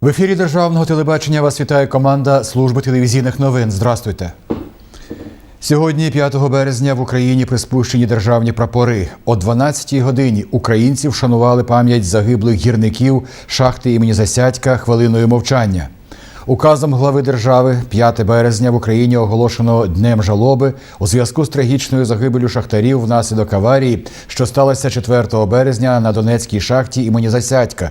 В ефірі державного телебачення вас вітає команда служби телевізійних новин. Здрастуйте. Сьогодні, 5 березня, в Україні приспущені державні прапори. О 12-й годині українці вшанували пам'ять загиблих гірників шахти імені Засядька хвилиною мовчання. Указом глави держави 5 березня в Україні оголошено днем жалоби у зв'язку з трагічною загибелю шахтарів внаслідок аварії, що сталося 4 березня на Донецькій шахті імені Засядька.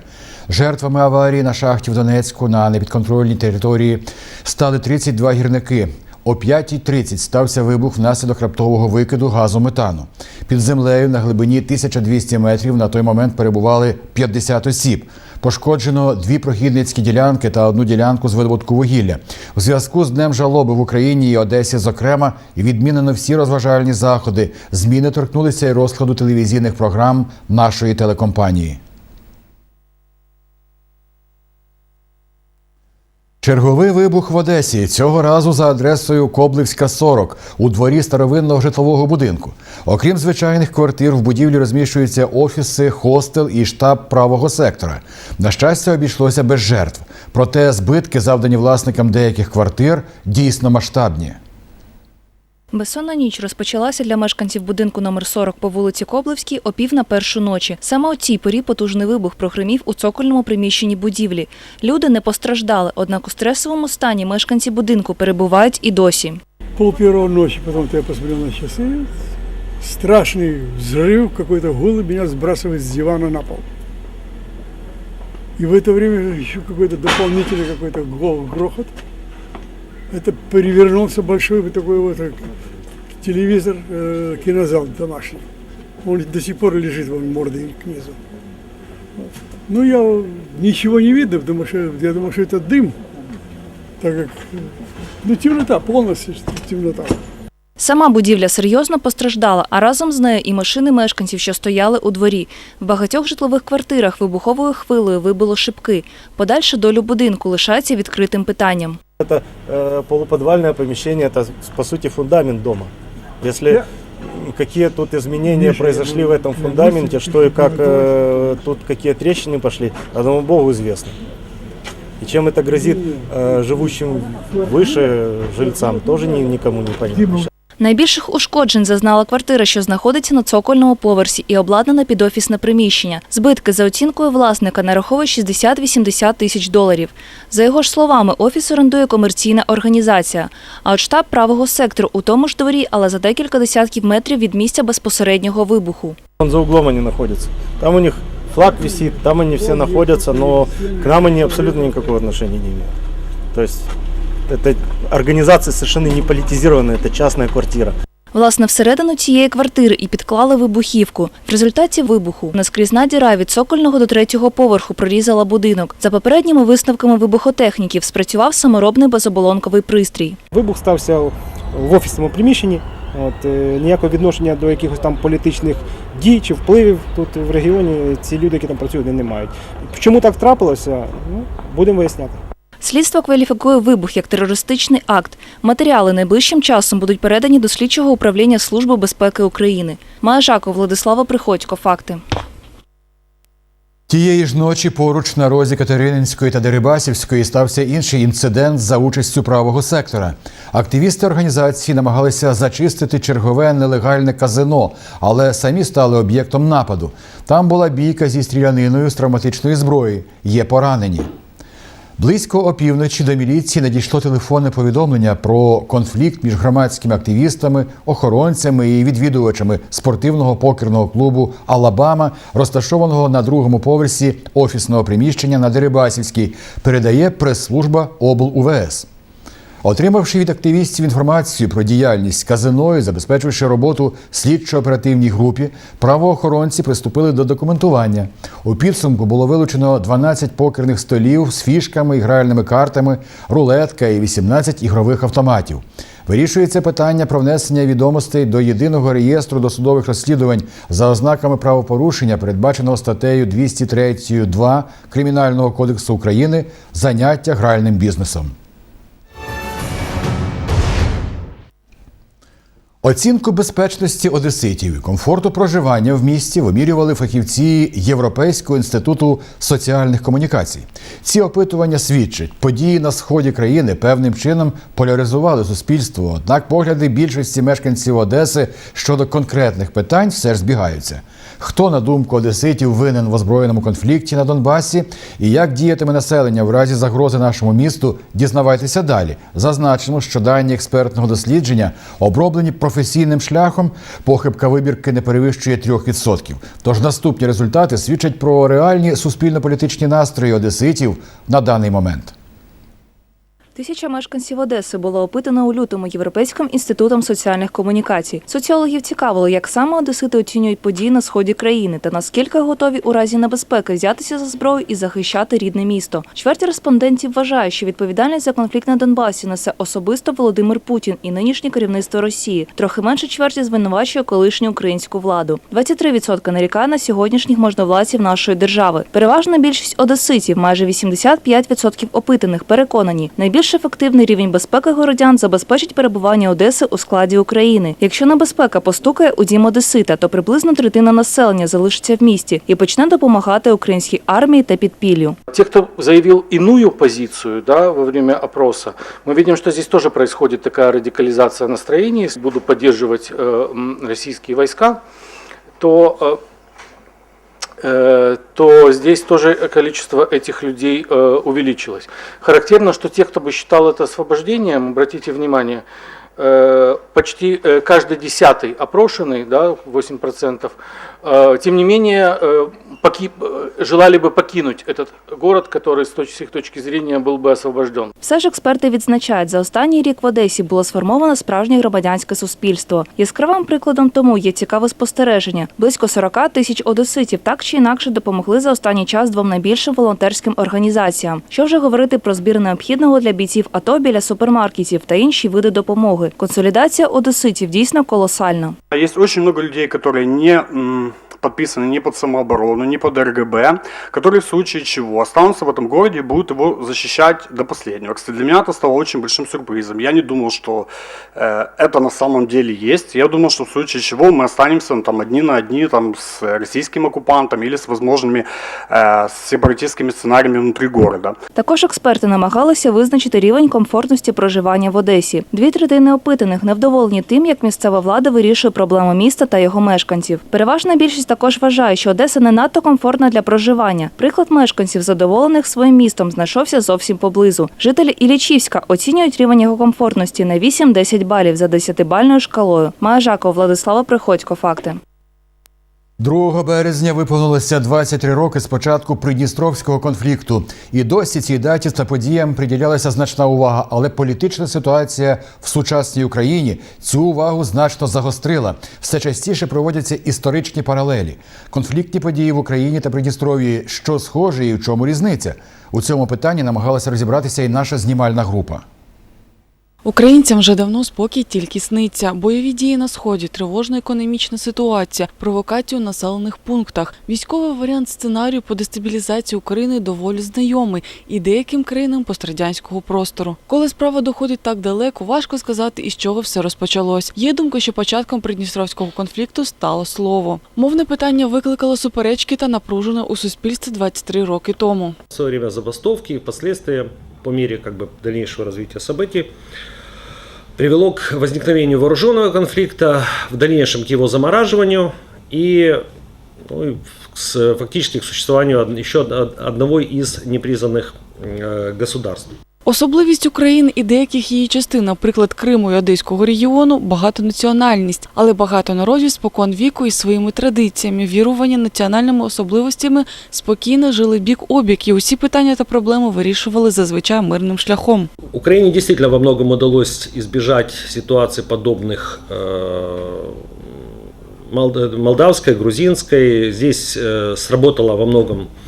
Жертвами аварії на шахті в Донецьку на непідконтрольній території стали 32 гірники. О 5.30 стався вибух внаслідок раптового викиду газу метану. Під землею на глибині 1200 метрів на той момент перебували 50 осіб. Пошкоджено дві прохідницькі ділянки та одну ділянку з видобутку вугілля. У зв'язку з днем жалоби в Україні і Одесі, зокрема, відмінено всі розважальні заходи. Зміни торкнулися й розкладу телевізійних програм нашої телекомпанії. Черговий вибух в Одесі цього разу за адресою Коблевська 40 у дворі старовинного житлового будинку. Окрім звичайних квартир, в будівлі розміщуються офіси, хостел і штаб правого сектора. На щастя, обійшлося без жертв. Проте збитки, завдані власникам деяких квартир, дійсно масштабні. Безсонна ніч розпочалася для мешканців будинку номер 40 по вулиці Коблевській о пів на першу ночі. Саме о цій порі потужний вибух прогримів у цокольному приміщенні будівлі. Люди не постраждали, однак у стресовому стані мешканці будинку перебувають і досі. Пол первого ночи, потом я посмотрел на часы, страшный взрыв, какой-то гул, и меня сбрасывает с дивана на пол. И в это время еще какой-то дополнительный какой-то гол- грохот. Это перевернулся большой вот такой вот э, телевизор, э, кинозал домашний. Он до сих пор лежит вон мордой к низу. Вот. Ну, я ничего не видно, потому что я думаю, что это дым, так как э, ну, темнота, полностью темнота. Сама будівля серйозно постраждала, а разом з нею і машини мешканців, що стояли у дворі. В багатьох житлових квартирах вибуховою хвилею вибило шибки. Подальша долю будинку лишається відкритим питанням. Это э, полуподвальное помещение, это по сути фундамент дома. Если Я- какие тут изменения Миша, произошли я- в этом я фундаменте, мыслю, что и что как это э, тут какие трещины пошли, одному Богу известно. И чем это грозит э, живущим выше жильцам, тоже ни- никому не понятно. Найбільших ушкоджень зазнала квартира, що знаходиться на цокольному поверсі і обладнана під офісне приміщення. Збитки за оцінкою власника нараховують 60-80 тисяч доларів. За його ж словами, офіс орендує комерційна організація. А от штаб правого сектору у тому ж дворі, але за декілька десятків метрів від місця безпосереднього вибуху. Вон за углом они находятся. Там у них флаг висит, там они все находятся, но к нам они абсолютно никакого отношения не имеют. То есть это организация совершенно не политизированная, это частная квартира. Власне, всередину цієї квартири і підклали вибухівку. В результаті вибуху наскрізна діра від цокольного до третього поверху прорізала будинок. За попередніми висновками вибухотехніків спрацював саморобний безоболонковий пристрій. Вибух стався в офісному приміщенні. От, е, ніякого відношення до якихось там політичних дій чи впливів тут в регіоні ці люди, які там працюють, не мають. Чому так трапилося? Ну, будемо виясняти. Слідство кваліфікує вибух як терористичний акт. Матеріали найближчим часом будуть передані до слідчого управління Служби безпеки України. Майя Жаков, Владислава Приходько. Факти. Тієї ж ночі поруч на розі Катерининської та Дерибасівської стався інший інцидент за участю правого сектора. Активісти організації намагалися зачистити чергове нелегальне казино, але самі стали об'єктом нападу. Там була бійка зі стріляниною з травматичної зброї. Є поранені. Близько опівночі до міліції надійшло телефонне повідомлення про конфлікт між громадськими активістами, охоронцями і відвідувачами спортивного покерного клубу Алабама, розташованого на другому поверсі офісного приміщення на Дерибасівській, передає прес-служба облУВС. Отримавши від активістів інформацію про діяльність казино і забезпечивши роботу слідчо-оперативній групі, правоохоронці приступили до документування. У підсумку було вилучено 12 покерних столів з фішками і гральними картами, рулетка і 18 ігрових автоматів. Вирішується питання про внесення відомостей до єдиного реєстру досудових розслідувань за ознаками правопорушення, передбаченого статтею 203.2 Кримінального кодексу України заняття гральним бізнесом. Оцінку безпечності одеситів і комфорту проживання в місті вимірювали фахівці Європейського інституту соціальних комунікацій. Ці опитування свідчать, події на сході країни певним чином поляризували суспільство. Однак погляди більшості мешканців Одеси щодо конкретних питань все ж збігаються. Хто, на думку одеситів, винен в озброєному конфлікті на Донбасі і як діятиме населення в разі загрози нашому місту, дізнавайтеся далі. Зазначимо, що дані експертного дослідження оброблені професійним шляхом. Похибка вибірки не перевищує 3%. Тож наступні результати свідчать про реальні суспільно-політичні настрої одеситів на даний момент. Тисяча мешканців Одеси було опитано у лютому Європейським інститутом соціальних комунікацій. Соціологів цікавило, як саме одесити оцінюють події на сході країни та наскільки готові у разі небезпеки взятися за зброю і захищати рідне місто. Чверть респондентів вважає, що відповідальність за конфлікт на Донбасі несе особисто Володимир Путін і нинішнє керівництво Росії. Трохи менше чверті звинувачує колишню українську владу. 23% нарікає на сьогоднішніх можновладців нашої держави. Переважна більшість одеситів, майже 85% опитаних, переконані, найбільш ефективний рівень безпеки городян забезпечить перебування Одеси у складі України. Якщо небезпека постукає у дім Одесита, то приблизно третина населення залишиться в місті і почне допомагати українській армії та підпіллю. Те, кто заявил иную позицию да, во время опроса, мы видим, что здесь тоже происходит такая радикализация настроений. Если буду поддерживать э, м, российские войска, то, э, э, то здесь тоже количество этих людей э, увеличилось. Характерно, что те, кто бы считал это освобождением, обратите внимание, э, почти э, каждый десятый опрошенный, да, 8%, э, тем не менее э, поки- э, желали бы покинуть этот город, который с, точ- с их точки зрения был бы освобожден. Все ж експерти відзначають, за останній рік в Одесі було сформовано справжнє громадянське суспільство. Яскравим прикладом тому є цікаве спостереження. Близько 40 тисяч одеситів так чи інакше допомогли за останній час двом найбільшим волонтерським організаціям. Що вже говорити про збір необхідного для бійців АТО біля супермаркетів та інші види допомоги. Консолідація одеситів дійсно колосальна. Есть очень много людей, которые не м, подписаны ни под самооборону, ни под РГБ, которые в случае чего останутся в этом городе и будут его защищать до последнего. Кстати, для меня это стало очень большим сюрпризом. Я не думал, что э, это на самом деле есть. Я думал, что в случае чего мы останемся ну, там, одни на одни там, с российским оккупантом или с возможными э, сепаратистскими сценариями внутри города. Також експерти намагалися визначити рівень комфортності проживання в Одесі. Дві третини опитаних невдоволені тим, як місцева влада вирішує проблеми міста та його мешканців. Переважна більшість також вважає, що Одеса не надто комфортна для проживання. Приклад мешканців, задоволених своїм містом, знайшовся зовсім поблизу. Жителі Ілічівська оцінюють рівень його комфортності на 8-10 балів за 10-бальною шкалою. Має Жакова Владислава Приходько. Факти. 2 березня виповнилося 23 роки з початку придністровського конфлікту. І досі цій даті та подіям приділялася значна увага. Але політична ситуація в сучасній Україні цю увагу значно загострила. Все частіше проводяться історичні паралелі. Конфліктні події в Україні та Придністров'ї, що схоже і в чому різниця. У цьому питанні намагалася розібратися і наша знімальна група. Українцям вже давно спокій тільки сниться. Бойові дії на сході, тривожна економічна ситуація, провокації у населених пунктах. Військовий варіант сценарію по дестабілізації України доволі знайомий і деяким країнам пострадянського простору. Коли справа доходить так далеко, важко сказати, із чого все розпочалось. Є думка, що початком придністровського конфлікту стало слово. Мовне питання викликало суперечки та напружено у суспільстві 23 роки тому. Свое время забастовки и впоследствии, по мере как бы, дальнейшего развития событий, привело к возникновению вооруженного конфликта, в дальнейшем к его замораживанию и, ну, с- фактически к существованию еще одного из непризнанных э, государств. Особливість України і деяких її частин, наприклад, Криму і Одеського регіону, багатонаціональність, але багато народів спокон віку із своїми традиціями, вірування національними особливостями спокійно жили бік обік, і усі питання та проблеми вирішували зазвичай мирним шляхом. Украине действительно во многом удалось избежать ситуаций подобных э, Молд- молдавской, грузинской. Здесь э, сработала во многом э,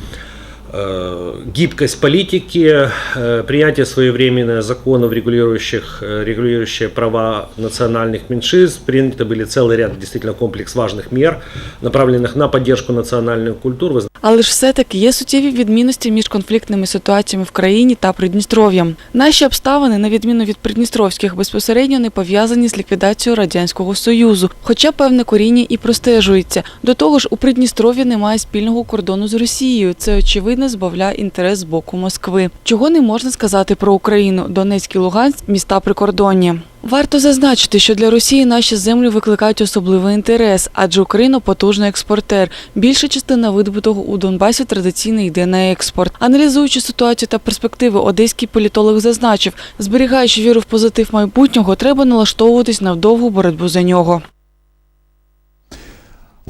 гибкость политики, э, принятие своевременно законов, регулирующих, э, регулирующие права национальных меньшинств. Приняты были целый ряд, действительно, комплекс важных мер, направленных на поддержку национальных культур. Вы Але ж все-таки є суттєві відмінності між конфліктними ситуаціями в країні та Придністров'ям. Наші обставини, на відміну від придністровських, безпосередньо не пов'язані з ліквідацією радянського союзу, хоча певне коріння і простежується. До того ж, у Придністров'ї немає спільного кордону з Росією. Це очевидно збавляє інтерес з боку Москви. Чого не можна сказати про Україну, Донецьк і Луганськ міста прикордоння. Варто зазначити, що для Росії наші землі викликають особливий інтерес, адже Україна потужний експортер. Більша частина видобутого у Донбасі традиційно йде на експорт. Аналізуючи ситуацію та перспективи, одеський політолог зазначив, зберігаючи віру в позитив майбутнього, треба налаштовуватись на вдовгу боротьбу за нього.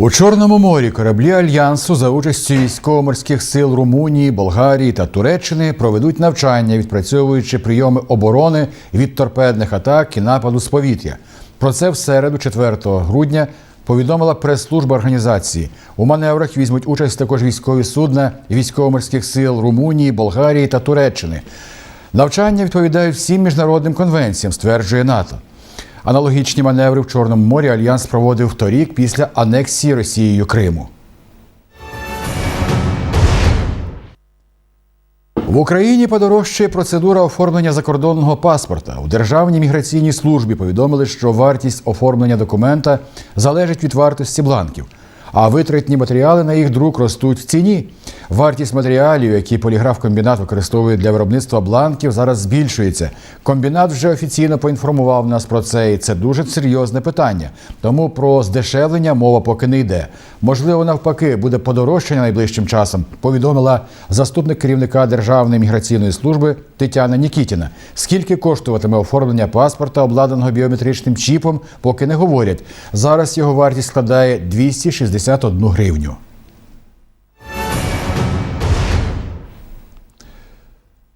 У Чорному морі кораблі альянсу за участю військово-морських сил Румунії, Болгарії та Туреччини проведуть навчання, відпрацьовуючи прийоми оборони від торпедних атак і нападу з повітря. Про це в середу, 4 грудня, повідомила прес-служба організації. У маневрах візьмуть участь також військові судна військово-морських сил Румунії, Болгарії та Туреччини. Навчання відповідають всім міжнародним конвенціям, стверджує НАТО. Аналогічні маневри в Чорному морі Альянс проводив торік після анексії Росією Криму. В Україні подорожчає процедура оформлення закордонного паспорта. У Державній міграційній службі повідомили, що вартість оформлення документа залежить від вартості бланків, а витратні матеріали на їх друк ростуть в ціні. Вартість матеріалів, які поліграф-комбінат використовує для виробництва бланків, зараз збільшується. Комбінат вже офіційно поінформував нас про це, і це дуже серйозне питання. Тому про здешевлення мова поки не йде. Можливо, навпаки, буде подорожчання найближчим часом. Повідомила заступник керівника Державної міграційної служби Тетяна Нікітіна. Скільки коштуватиме оформлення паспорта, обладнаного біометричним чіпом, поки не говорять. Зараз його вартість складає 261 гривню.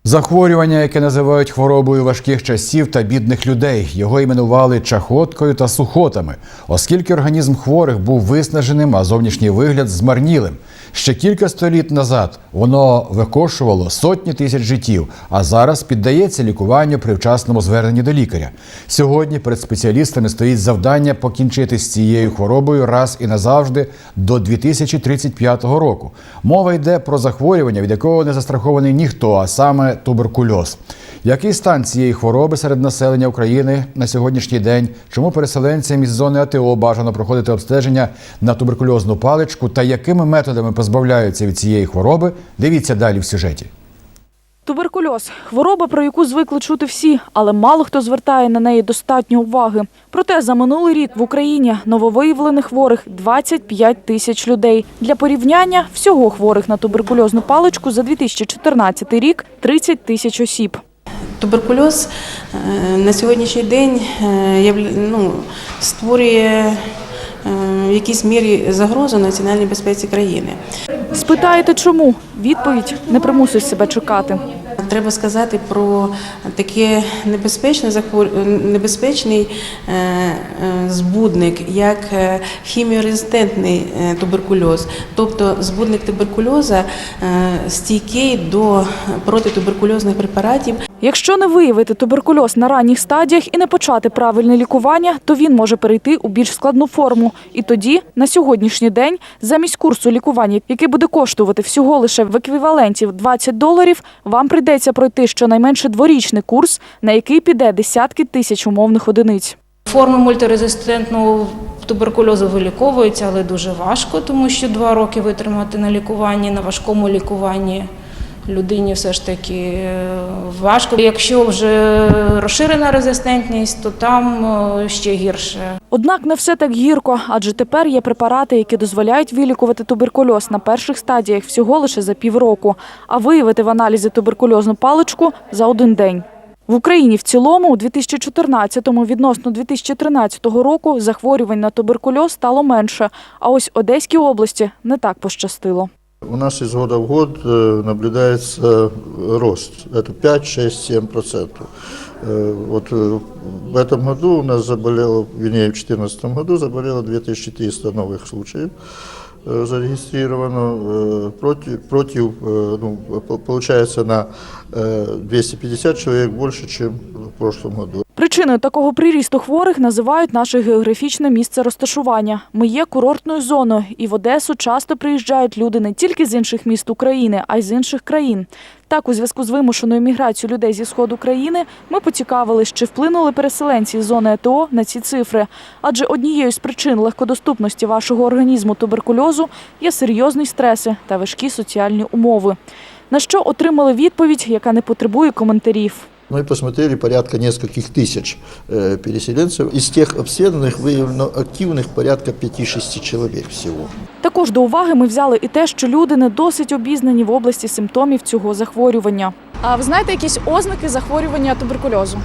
Захворювання, яке називають хворобою важких часів та бідних людей, його іменували чахоткою та сухотами, оскільки організм хворих був виснаженим, а зовнішній вигляд змарнілим. Ще кілька століт назад воно викошувало сотні тисяч життів, а зараз піддається лікуванню при вчасному зверненні до лікаря. Сьогодні перед спеціалістами стоїть завдання покінчити з цією хворобою раз і назавжди до 2035 року. Мова йде про захворювання, від якого не застрахований ніхто, а саме туберкульоз. Який стан цієї хвороби серед населення України на сьогоднішній день? Чому переселенцям із зони АТО бажано проходити обстеження на туберкульозну паличку та якими методами позбавляються від цієї хвороби? Дивіться далі в сюжеті. Туберкульоз хвороба, про яку звикли чути всі, але мало хто звертає на неї достатньо уваги. Проте за минулий рік в Україні нововиявлених хворих 25 тисяч людей. Для порівняння всього хворих на туберкульозну паличку за 2014 рік 30 тисяч осіб. Туберкульоз е, на сьогоднішній день е, ну, створює е, в якійсь мірі загрозу національній безпеці країни. Спитаєте, чому? Відповідь не примусить себе чекати. Треба сказати про таке небезпечне небезпечний е, е, збудник, як е, хіміорезистентний туберкульоз. Тобто збудник туберкульоза стійкий до протитуберкульозних препаратів, Якщо не виявити туберкульоз на ранніх стадіях і не почати правильне лікування, то він може перейти у більш складну форму. І тоді, на сьогоднішній день, замість курсу лікування, який буде коштувати всього лише в еквіваленті в 20 доларів, вам прийдеться пройти щонайменше дворічний курс, на який піде десятки тисяч умовних одиниць. Форми мультирезистентного туберкульозу виліковуються, але дуже важко, тому що два роки витримати на лікуванні, на важкому лікуванні людині все ж таки е, важко. Якщо вже розширена резистентність, то там е, ще гірше. Однак не все так гірко, адже тепер є препарати, які дозволяють вилікувати туберкульоз на перших стадіях всього лише за півроку, а виявити в аналізі туберкульозну паличку за один день. В Україні в цілому у 2014-му відносно 2013 року захворювань на туберкульоз стало менше, а ось Одеській області не так пощастило. У нас из года в год э, наблюдается рост. Это 5, 6, 7 процентов. Э, Вот э, в этом году у нас заболело, вернее, в 2014 году заболело 2300 новых случаев. э, зарегистрировано, э, против, против э, ну, по- получается на э, 250 человек больше, чем в прошлом году. Причиною такого прирісту хворих називають наше географічне місце розташування. Ми є курортною зоною, і в Одесу часто приїжджають люди не тільки з інших міст України, а й з інших країн. Так, у зв'язку з вимушеною міграцією людей зі сходу країни, ми поцікавились, чи вплинули переселенці з зони АТО на ці цифри. Адже однією з причин легкодоступності вашого організму туберкульозу є серйозні стреси та важкі соціальні умови. На що отримали відповідь, яка не потребує коментарів. Мы посмотрели порядка нескольких тысяч э, переселенцев. Из тех обследованных выявлено активных порядка 5-6 человек всего. Також до уваги ми взяли і те, що люди не досить обізнані в області симптомів цього захворювання. А ви знаєте якісь ознаки захворювання туберкульозу?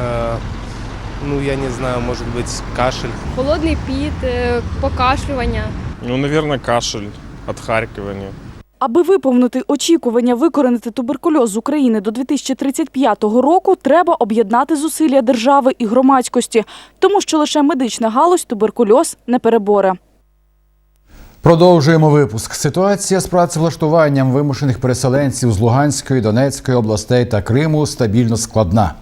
Э, ну, я не знаю, может быть, кашель. Холодний піт, е, покашлювання. Ну, наверное, кашель, отхаркивание. Аби виповнити очікування викоренити туберкульоз з України до 2035 року, треба об'єднати зусилля держави і громадськості, тому що лише медична галузь туберкульоз не переборе. Продовжуємо випуск. Ситуація з працевлаштуванням вимушених переселенців з Луганської, Донецької областей та Криму стабільно складна.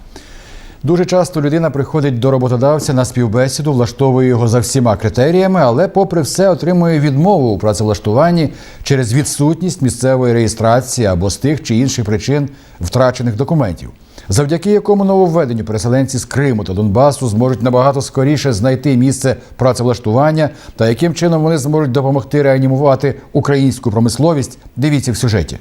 Дуже часто людина приходить до роботодавця на співбесіду, влаштовує його за всіма критеріями, але, попри все, отримує відмову у працевлаштуванні через відсутність місцевої реєстрації або з тих чи інших причин втрачених документів, завдяки якому нововведенню переселенці з Криму та Донбасу зможуть набагато скоріше знайти місце працевлаштування та яким чином вони зможуть допомогти реанімувати українську промисловість. Дивіться в сюжеті.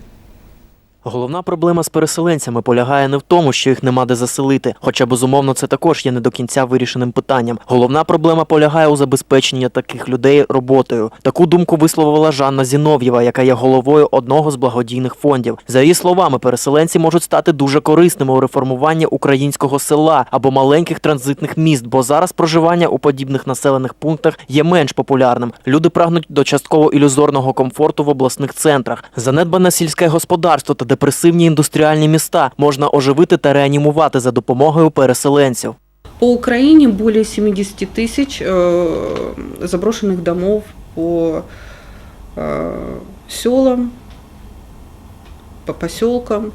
Головна проблема з переселенцями полягає не в тому, що їх нема де заселити, хоча безумовно це також є не до кінця вирішеним питанням. Головна проблема полягає у забезпеченні таких людей роботою. Таку думку висловила Жанна Зінов'єва, яка є головою одного з благодійних фондів. За її словами, переселенці можуть стати дуже корисними у реформуванні українського села або маленьких транзитних міст, бо зараз проживання у подібних населених пунктах є менш популярним. Люди прагнуть до частково ілюзорного комфорту в обласних центрах. Занедбане сільське господарство та депресивні індустріальні міста можна оживити та реанімувати за допомогою переселенців. По Украине более 70 тысяч э, заброшенных домов по э, селам, по поселкам.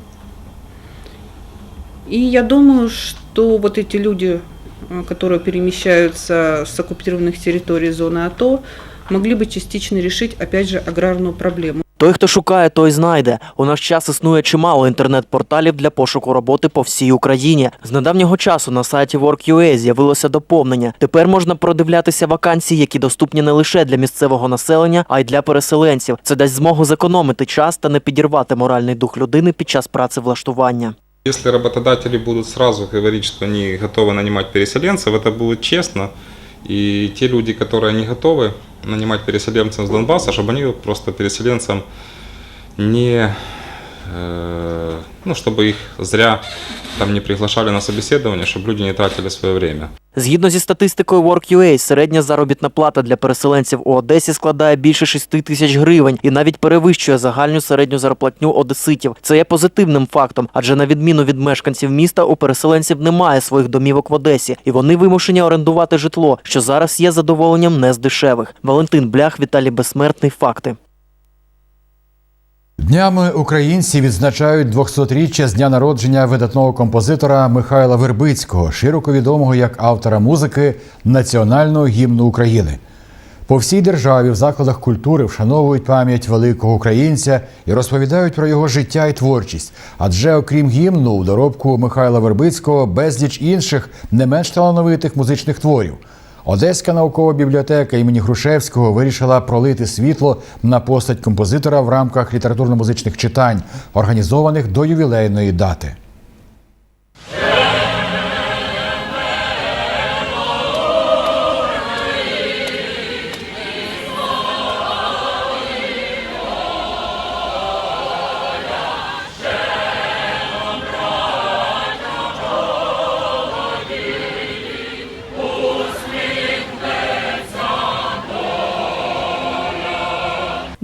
И я думаю, что вот эти люди, э, которые перемещаются с оккупированных территорий зоны АТО, могли бы частично решить, опять же, аграрную проблему. Той, хто шукає, той знайде. У наш час існує чимало інтернет-порталів для пошуку роботи по всій Україні. З недавнього часу на сайті Work.ua з'явилося доповнення. Тепер можна продивлятися вакансії, які доступні не лише для місцевого населення, а й для переселенців. Це дасть змогу зекономити час та не підірвати моральний дух людини під час працевлаштування. Если работодатели будут сразу говорить, что они готовы нанимать переселенцев, это будет честно. И те люди, которые не готовы нанимать переселенцев с Донбасса, чтобы они просто переселенцам не, э, ну, чтобы их зря там не приглашали на собеседование, чтобы люди не тратили свое время. Згідно зі статистикою Work.ua, середня заробітна плата для переселенців у Одесі складає більше 6 тисяч гривень і навіть перевищує загальну середню зарплатню одеситів. Це є позитивним фактом, адже на відміну від мешканців міста, у переселенців немає своїх домівок в Одесі, і вони вимушені орендувати житло, що зараз є задоволенням не з дешевих. Валентин Блях, Віталій Безсмертний. Факти. Днями українці відзначають 200-річчя з дня народження видатного композитора Михайла Вербицького, широко відомого як автора музики національного гімну України. По всій державі в закладах культури вшановують пам'ять великого українця і розповідають про його життя і творчість. Адже окрім гімну, у доробку Михайла Вербицького безліч інших не менш талановитих музичних творів. Одеська наукова бібліотека імені Грушевського вирішила пролити світло на постать композитора в рамках літературно-музичних читань, організованих до ювілейної дати.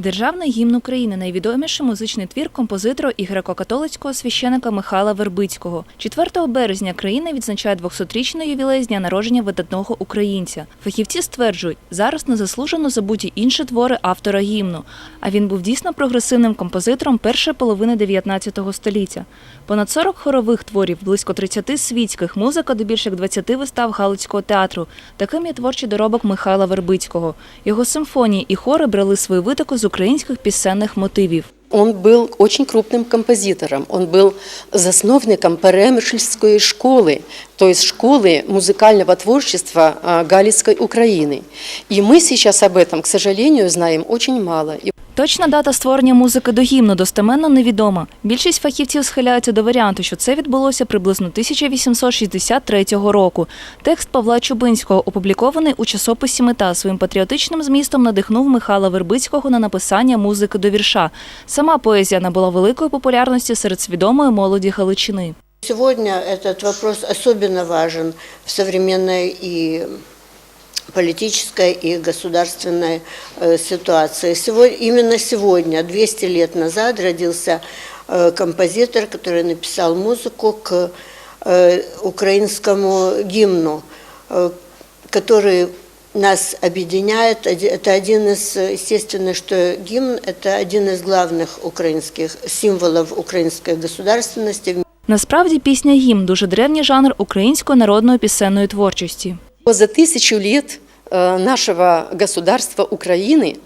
Державний гімн України найвідоміший музичний твір композитора і греко-католицького священика Михайла Вербицького. 4 березня країна відзначає 200-річний ювілей з дня народження видатного українця. Фахівці стверджують, зараз незаслужено забуті інші твори автора гімну. А він був дійсно прогресивним композитором першої половини 19 століття. Понад 40 хорових творів, близько 30 світських, музика до більш як 20 вистав Галицького театру. Таким є творчий доробок Михайла Вербицького. Його симфонії і хори брали свою витоку з українських пісенних мотивів. Он был очень крупным композитором. Он был засновником Перемышльской школы, то есть школы музыкального творчества а, Галицкой Украины. И мы сейчас об этом, к сожалению, знаем очень мало. Точна дата створення музики до гімну достеменно невідома. Більшість фахівців схиляються до варіанту, що це відбулося приблизно 1863 року. Текст Павла Чубинського, опублікований у часописі Мета, своїм патріотичним змістом надихнув Михайла Вербицького на написання музики до вірша. Сама поезія набула великої популярності серед свідомої молоді Галичини. Сегодня этот вопрос особенно важен в современной и политической и государственной э, ситуации. Сегодня, именно сегодня, 200 лет назад, родился э, композитор, который написал музыку к э, украинскому гимну, э, который нас объединяет. Оди- Это один из, э, естественно, что гимн – это один из главных украинских символов украинской государственности. Насправді пісня гімн дуже древній жанр української народної пісенної творчості. За тысячу лет э, нашего государства Украины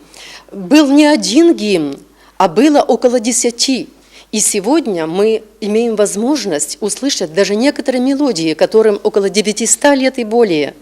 был не один гимн, а было около десяти. И сегодня мы имеем возможность услышать даже некоторые мелодии, которым около 900 лет и более,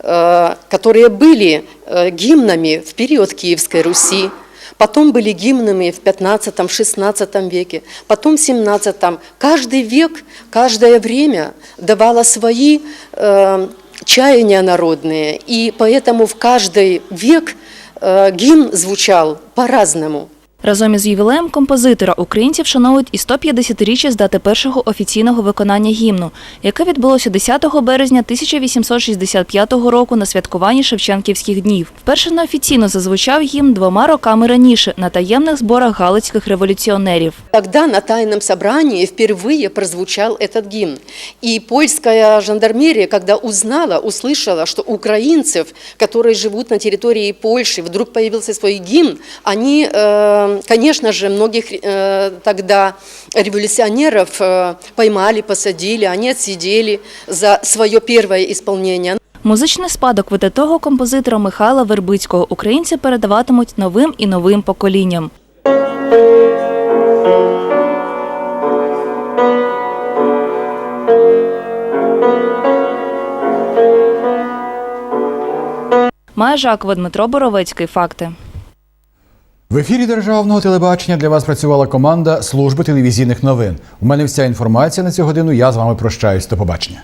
э, которые были э, гимнами в период Киевской Руси, потом были гимнами в 15-16 веке, потом в 17 Каждый век, каждое время давало свои э, чаяния народные, и поэтому в каждый век э, гимн звучал по-разному. Разом із ювілеєм композитора українці вшановують і 150-річчя з дати першого офіційного виконання гімну, яке відбулося 10 березня 1865 року на святкуванні Шевченківських днів. Вперше неофіційно зазвучав гімн двома роками раніше на таємних зборах галицьких революціонерів. Тогда на тайном собрании впервые прозвучал этот гимн. И польская жандармерия, когда узнала, услышала, что у украинцев, которые живут на территории Польши, вдруг появился свой гимн, они, э, конечно же, многих э, тогда революционеров э, поймали, посадили, они отсидели за свое первое исполнение. Музичний спадок видатого композитора Михайла Вербицького українці передаватимуть новим і новим поколінням. Майя Жакова, Дмитро Боровецький. Факти. В ефірі державного телебачення для вас працювала команда служби телевізійних новин. У мене вся інформація на цю годину. Я з вами прощаюсь. До побачення.